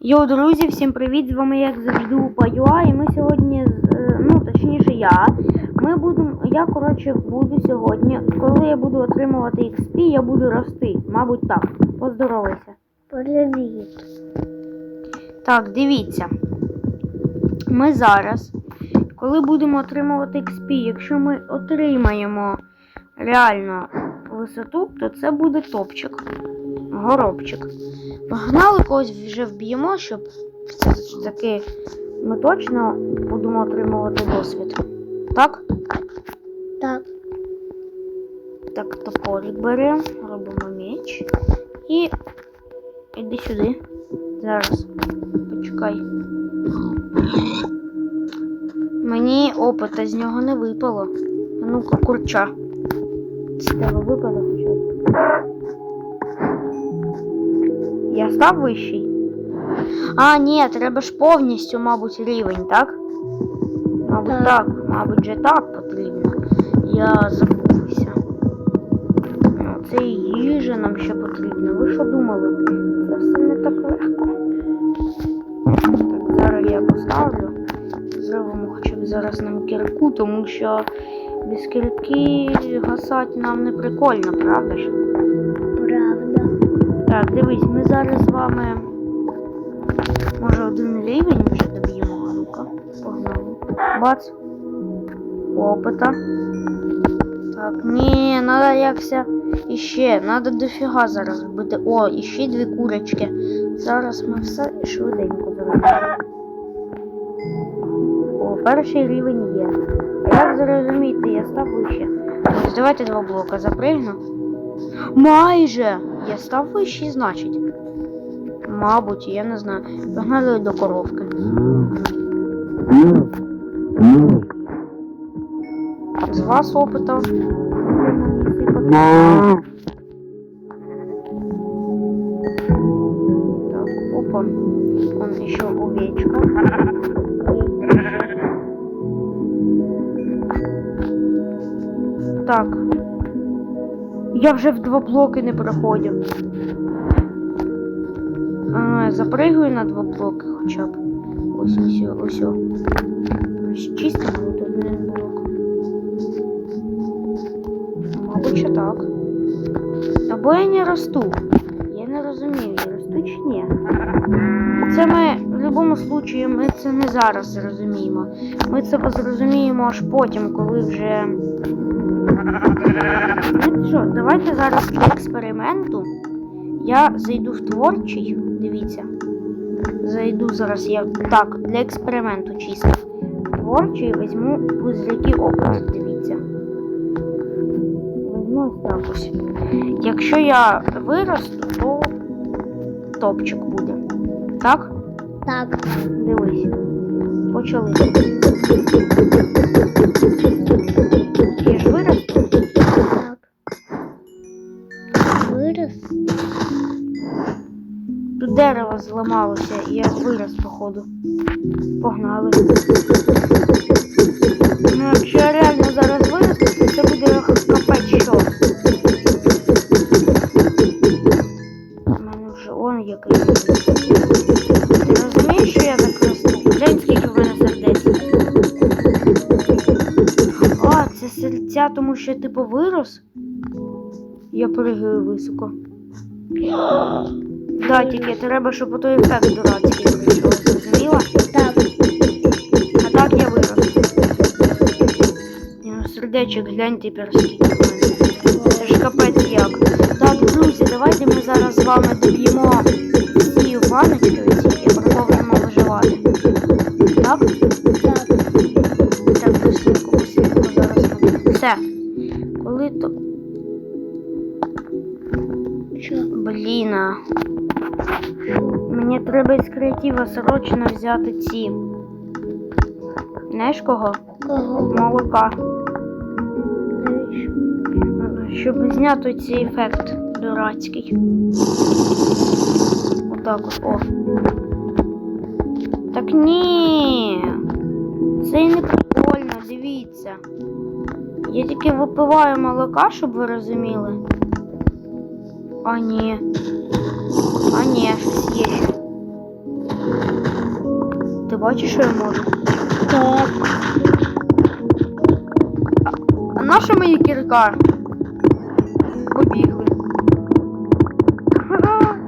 Йоу, друзі, всім привіт! З вами як завжди Упаюа, і ми сьогодні, е, ну точніше я. Ми будемо, я коротше буду сьогодні, коли я буду отримувати XP, я буду рости. Мабуть, так. Поздоровайся. Привіт. Так, дивіться. Ми зараз, коли будемо отримувати XP, якщо ми отримаємо реально висоту, то це буде топчик. Горобчик. Погнали когось вже вб'ємо, щоб все таки ми точно будемо отримувати досвід. Так? Так. Так, топорик беремо, робимо меч. І іди сюди. Зараз. Почекай. Мені опита з нього не випало. Ну-ка, курча. З тебе випало хоча б. Я став вищий. А, ні, треба ж повністю, мабуть, рівень, так? Мабуть, Так. так. Мабуть, же так потрібно. Я забувся. Ну, Це і їжа нам ще потрібна. Ви що думали? Це все не так легко. Так, зараз я поставлю. Зробимо хоча б зараз нам кірку, тому що без кірки гасати нам не прикольно, правда ж? Правда. Так, дивись, зараз з вами. Може один рівень вже доб'ємо, а ну-ка, погнали. Бац. Опита. Так, ні, надо якся іще, надо дофіга зараз вбити. О, іще дві курочки. Зараз ми все швиденько зробимо. О, перший рівень є. Як зрозуміти, я став вище. Давайте два блока запригну. Майже! Я став вищий, значить. Мабуть, я не знаю. Погнали до коровки. З вас опита. Так, опа. Он еще овечка. Так. Я вже в два блоки не проходив. А, запригую на два блоки хоча б. Ось ось ось. Ось чисто буде один блок. Мабуть, що так. Або я не росту. Я не розумію, я росту чи ні. Це ми в будь-якому случаї ми це не зараз зрозуміємо. Ми це зрозуміємо аж потім, коли вже. Знаєте що, давайте зараз для експерименту я зайду в творчий. Дивіться. Зайду зараз я. Так, для експерименту чисто. Творчий візьму пузиряки опит. Дивіться. Візьму так ось. Якщо я виросту, то топчик буде. Так? Так. Дивись. Почали. Тут дерево зламалося, і я вирос, походу. Погнали. Ну, якщо я реально зараз виросту, то це буде капець що. У мене вже он який. Ти розумієш, що я так росту? Глянь, скільки в мене сердець. А, це серця, тому що типу вирос. Я пригаю високо. Да, тільки треба, щоб той ефект дурацький прийшов, зрозуміла? Так. А так я вирос. Ну сердечок, глянь тепер скільки в мене. Це ж капець як. Так, друзі, давайте ми зараз з вами доб'ємо ці ваночки оці і продовжимо виживати. Так? Так. Так, быстренько, быстренько зараз. Все. Коли то. Блін. Мені треба із креатива срочно взяти ці. Знаєш кого? Кого? Молока. Щоб зняти цей ефект дурацький. Отак от, о. Так ні. Це і не прикольно, дивіться. Я тільки випиваю молока, щоб ви розуміли. А ні. А ні, щось є ще. Бачиш, що я можу? Так. А наша мої кірка? Побігли.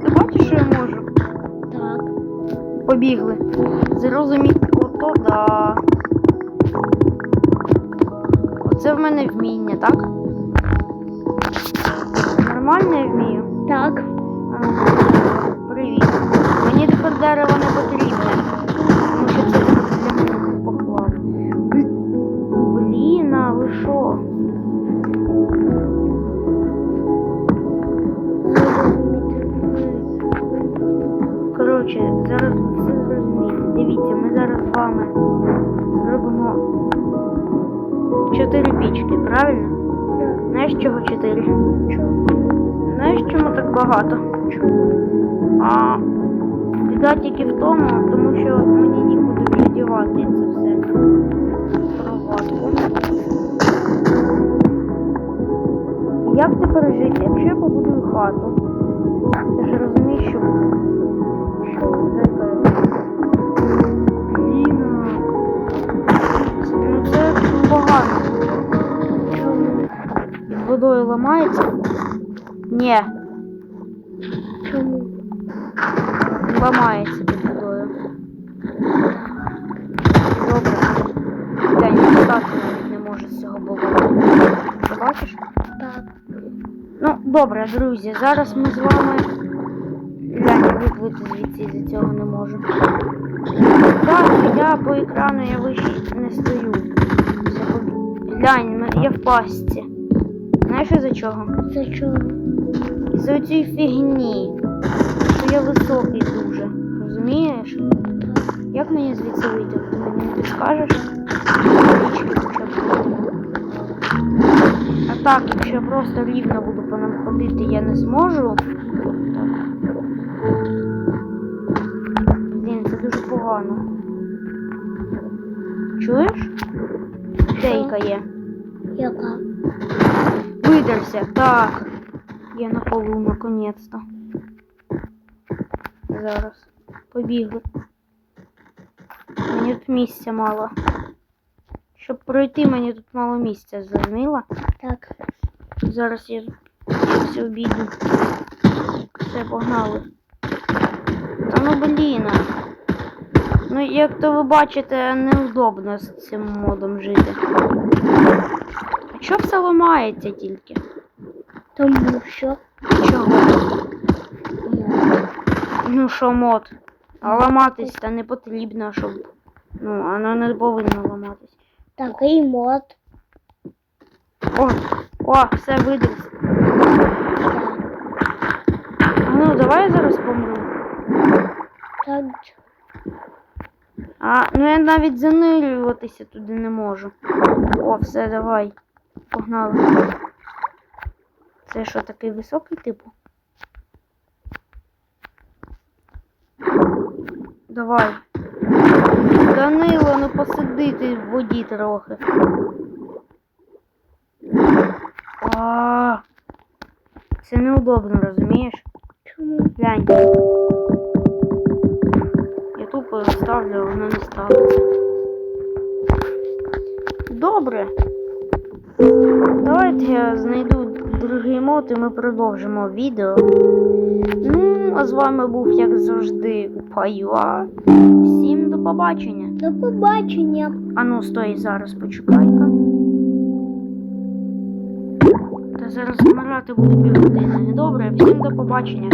Ти бачиш, що я можу? Так. Побігли. Зрозумів, ото да. Оце в мене вміння, так? Нормально я вмію? Так. Привіт. Мені тепер дерево не зараз все зрозумієте. Дивіться, ми зараз з вами зробимо 4 пічки, правильно? Знаєш чого чотири? Знаєш, чому так багато? А біда тільки в тому, тому що мені нікуди вже ламається? Ні, Чому? ламається під водою. Добре. Глянь, навіть не може з цього болота. Ти бачиш? Так. Ну, добре, друзі, зараз ми з вами. Глянь, виплити звідси за цього не можу. Так, я по екрану я вище не стою. Глянь, я в пастці. Знаєш із-за чого? За чого? Із-за цієї фігні. Що я високий дуже. Розумієш? Як мені звідси вийти? Ти мені не б. А так, якщо я просто рівно буду по нам ходити, я не зможу. Так. Блін, це дуже погано. Чуєш? Дейка є. Видерся, так. Я на полу наконец-то. Зараз. Побігли. Мені тут місця мало. Щоб пройти, мені тут мало місця, зрозуміла? Так. Зараз я, я все обійду. Все, погнали. Та ну блін. Ну, як то ви бачите, неудобно з цим модом жити. А чого все ламається тільки? Тому що. Чого? Ну що мод? А ламатись та не потрібно, щоб. Ну, воно не повинно ламатись. Такий мод. О, о, все видався. Ну давай я зараз помру. Так. А, ну я навіть занирюватися туди не можу. О, все, давай. Погнали. Це що, такий високий типу? Давай. Данило, ну посиди ти в воді трохи. А, це неудобно, розумієш? Чому? Глянь. Я тупо ставлю, а воно не ставиться. Добре. Давайте я знайду другий мод і ми продовжимо відео. Ну, а з вами був, як завжди, Паюа. Всім до побачення. До побачення. А ну, стой, зараз почекай-ка. Та зараз вмирати буду півгодини. Добре, всім до побачення.